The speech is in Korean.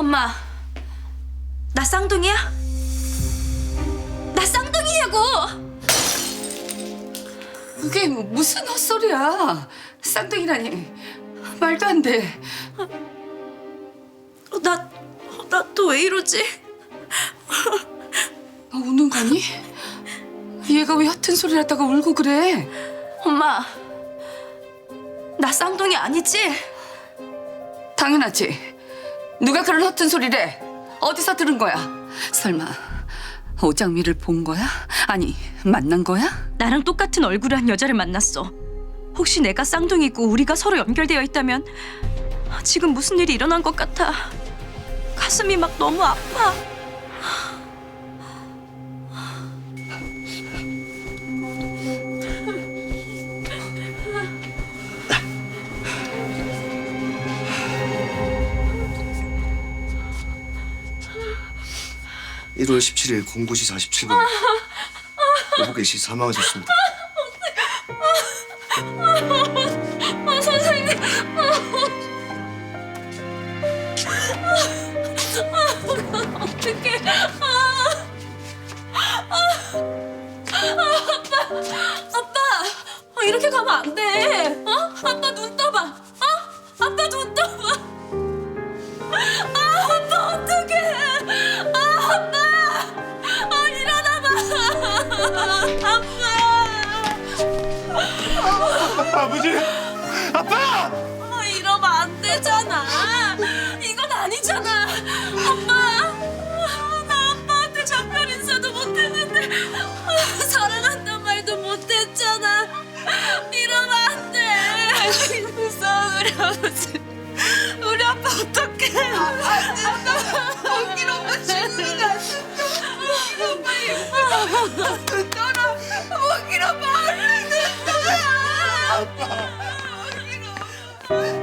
엄마, 나 쌍둥이야? 나 쌍둥이냐고! 그게 무슨 헛소리야. 쌍둥이라니. 말도 안 돼. 어, 나, 나 또 왜 이러지? 너 우는 거니? 얘가 왜 얕은 소리를 하다가 울고 그래? 엄마, 나 쌍둥이 아니지? 당연하지. 누가 그런 허튼 소리래? 어디서 들은 거야? 설마 오장미를 본 거야? 아니 만난 거야? 나랑 똑같은 얼굴을 한 여자를 만났어. 혹시 내가 쌍둥이고 우리가 서로 연결되어 있다면 지금 무슨 일이 일어난 것 같아. 가슴이 막 너무 아파. 일월 17일 09시 47분 오복의 씨 사망하셨습니다. 아, 선생님. 어떡해. 아, 아빠, 어, 이렇게 가면 안 돼. 어? 아빠 눈 떠 아버지! 아빠! 아, 이러면 안 되잖아. 이건 아니잖아. 엄마, 나 아빠한테 작별 인사도 못했는데 사랑한단 말도 못했잖아. 이러면 안 돼. 무서워, 우리 아버지. 아 빠.